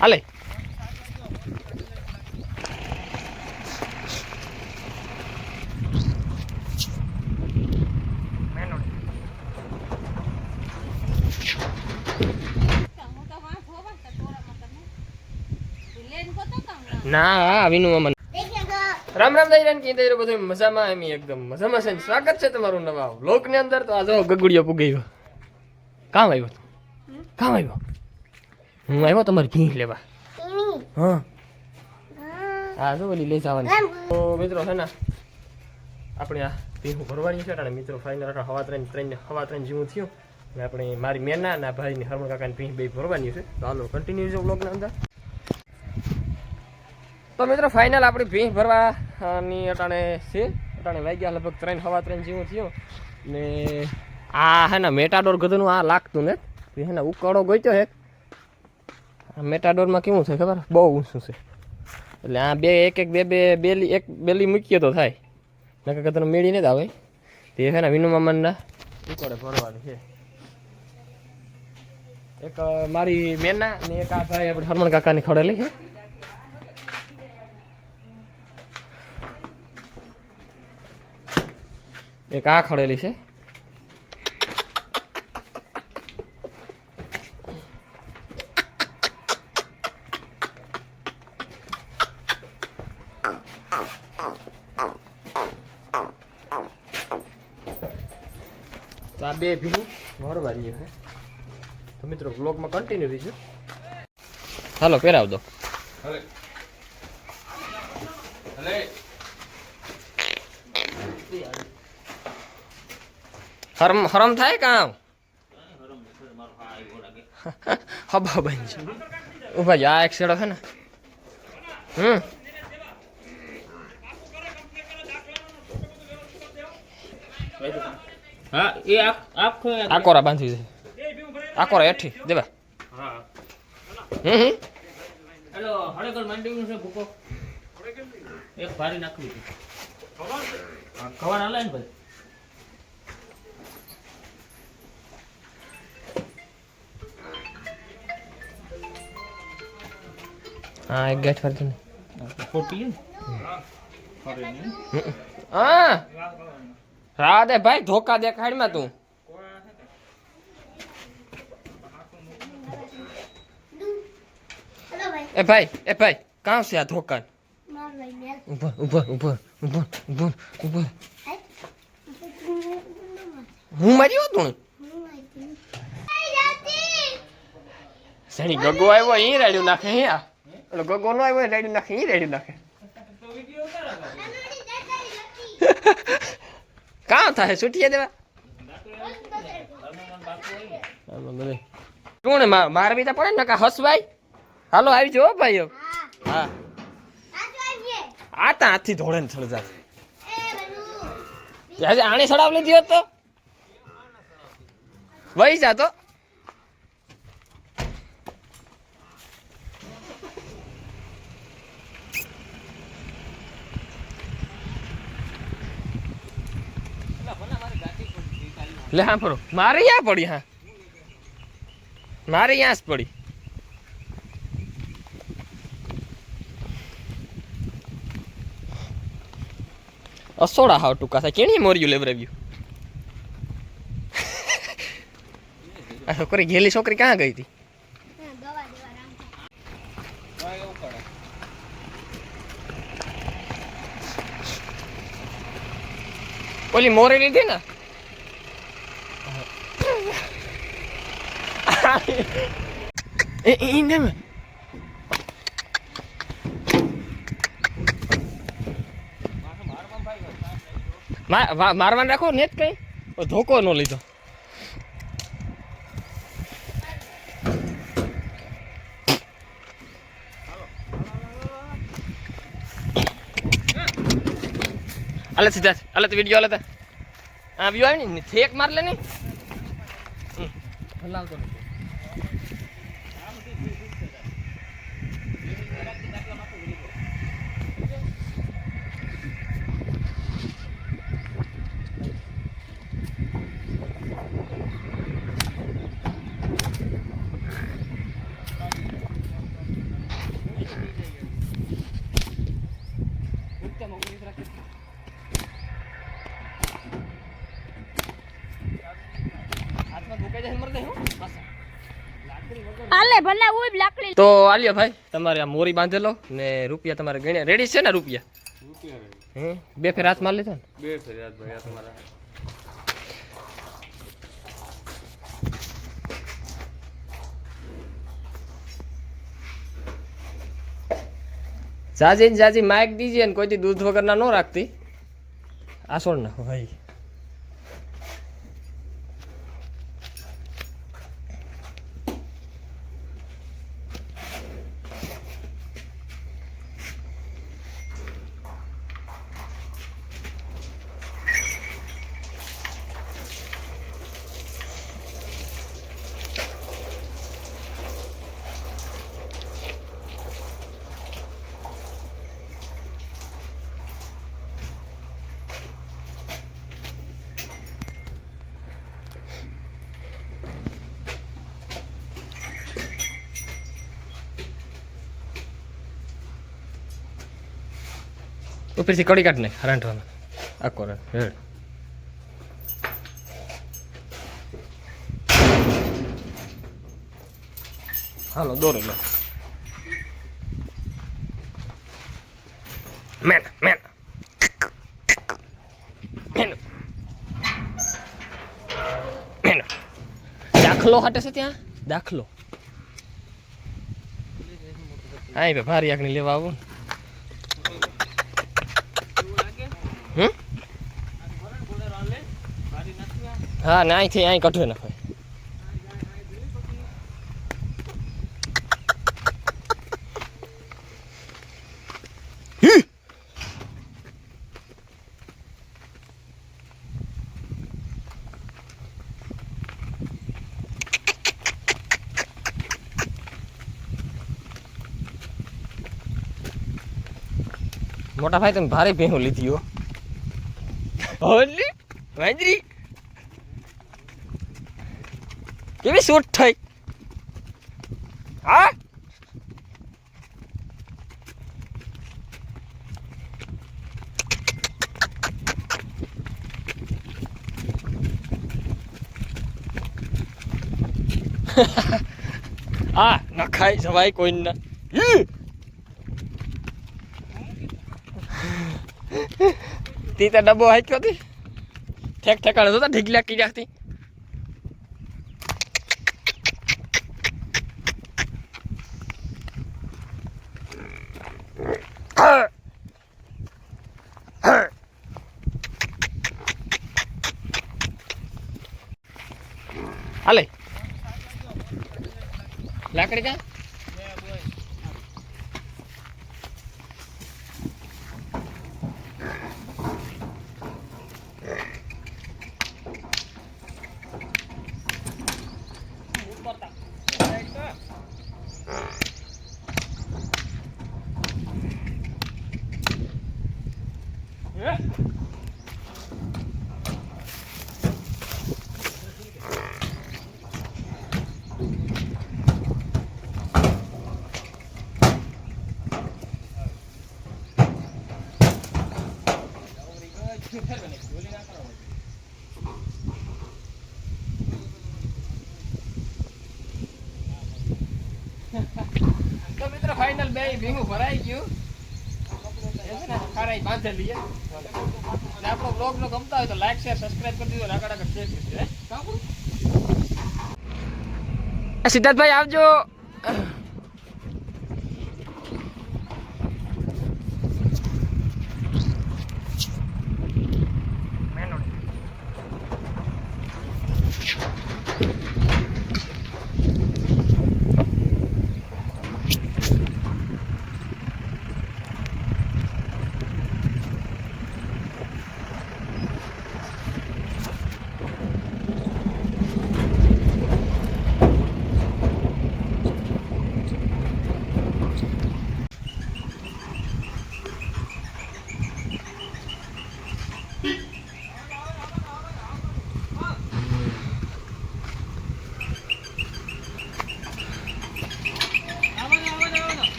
હાલે ના આવીનું વિનુ અમન. રામ રામ દઈ કીધે બધું? મજામાં એમ એકદમ મજામાં છે ને? સ્વાગત છે તમારું નવા લોકની અંદર. તો આ જો ગગુડિયો પુગી ગયો. કામ આવ્યો તું? કામ આવ્યો હું આવ્યો તમારી ઘી લેવા. હા. હા. જો ઓલી લઈ જવાની. તો મિત્રો છે ને આપણે આ ભીહું ભરવાની છે અને મિત્રો ફાઇનલ હવા ત્રણ ત્રણ હવા ત્રણ જેવું થયું. અને આપણે મારી મેના અને ભાઈની હરમણ કાકાની ભીંસ બે ભરવાની છે. તો હાલો કન્ટિન્યુ છે બ્લોગના અંદર. તો મિત્રો ફાઇનલ આપણી ભીંસ ભરવાની અટાણે છે. અટાણે વાગ્યા લગભગ ત્રણ હવા ત્રણ જેવું થયું. ને આ હે ને મેટાડોર ગધનું આ લાગતું ને હે ને ઉકાળો ગયો હે આ મેટાડોરમાં કેવું છે ખબર? બહુ ઊંચું છે. એટલે આ બે એક એક બે બે બેલી એક બેલી મૂકીએ તો થાય. નકર કતનો મેળી નહીં જ આવે. તે છે ને વિનુ મામાના. ઉકાળે ભરવાની છે. એક મારી મેના ને એક આ ભાઈ આપણે હરમણ કાકાની ખડેલી છે. એક આ ખડેલી છે. બે ભીનું. વરવારી છે તો મિત્રો બ્લોગમાં કન્ટિન્યુ રહીશું. હાલો પહેરાવ દો હરમ હરમ થાય કામ હબા બન છે એક સેડો છે ને. હમ. હા એ આખ આકોરા બાંધી દે આકોરા હેઠી દેવા હા. હમ હમ. હેલો હળેકર માંડવીનું છે ભૂકો. એક ભારી નાખવી છે. હાલે ને ભાઈ? હા એક ગેટ ફરતી ને. હા. રા દે ભાઈ, ધોકા દેખાડમાં તું. એ ભાઈ એ ભાઈ, કાં છે આ ધોકા? ઉપર ઉપર હું માર્યો તું? સણી ગગો આવ્યો? અહીં રેડ્યું નાખે અહીંયા ગગો નો આવ્યો રેડ્યું નાખે અહીં રેડ્યું નાખે. કાં થાય? છૂટીએ દેવા? કોણ માર બીજા પડે ને કા હસવાય? હાલો, આવી જો ભાઈઓ. હા. આ તા હાથથી ધોળે ને થળજા આણે સડાવ લીધી હોત તો? વહી જા તો લે ફરો મારે ક્યાં પડી, હા? મારે ક્યાં જ પડી? અસોડા હાવ ટૂંકા થાય. કેણી મોર્યું લેવરાવ્યું? આ છોકરી ગેલી છોકરી ક્યાં ગઈ હતી? ઓલી મોરે લીધી ને? એ ઈને મે મારવાન રાખો ને જ કઈ. ધોકો નો લીધો. અલે સીધા અલે વીડિયો અલે તો. આ વ્યૂ આવી ને? થેક માર લે ને. நல்லா இருக்கும் તો આલ્યો ભાઈ તમારે આ મોરી બાંધેલો ને રૂપિયા તમારે ગણ્યા. રેડી છે ને રૂપિયા? હે? બે ફેર હાથ માર લીધો ને. બે ફરિયાદ ભાઈ આ તમારા જાજી ને જાજી માઇક દીજે ને કોઈથી દૂધ વગરના ન રાખતી. આ છોડ નાખો ભાઈ. ઉપરથી કડી કાઢ નાખ રાંધવામાં આખો હેડ. હાલો દોરો લો. Main main. દાખલો હાટે છે ત્યાં? દાખલો. હા ભાઈ ભારી આગળ લેવા આવું. હા ના અહીંથી અહીં કઠવે નાખે. મોટા ભાઈ તમે ભારે ભેહું લીધી હો. હોલી? વાંદરી? કેવી શૂટ થઈ? હા? આ નખાય જવાય કોઈ ના તી તો ડબ્બો હાક્યો હતી ઠેક ઠેકાણે જોતા ઢીકલા કીડ્યા જાતી હાલે લાકડી ક્યાં તો મિત્રો ફાઇનલ બે ભીંગું ભરાઈ ગયું. ને બાંધેલી અને આપણો બ્લોગ નો ગમતા હોય તો લાઈક શેર સબસ્ક્રાઇબ કરી દીધો. આગળ સિદ્ધાર્થભાઈ, આવજો.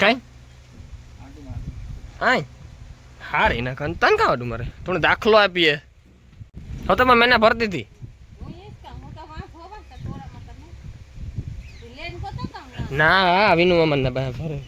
કાંઈ? આય. હાર એના કન તન ખાવાનું મારે? થોડો દાખલો આપીએ. હવે તમે મેને ભરતી હતી. ના હા વિનુ મમન ભરે.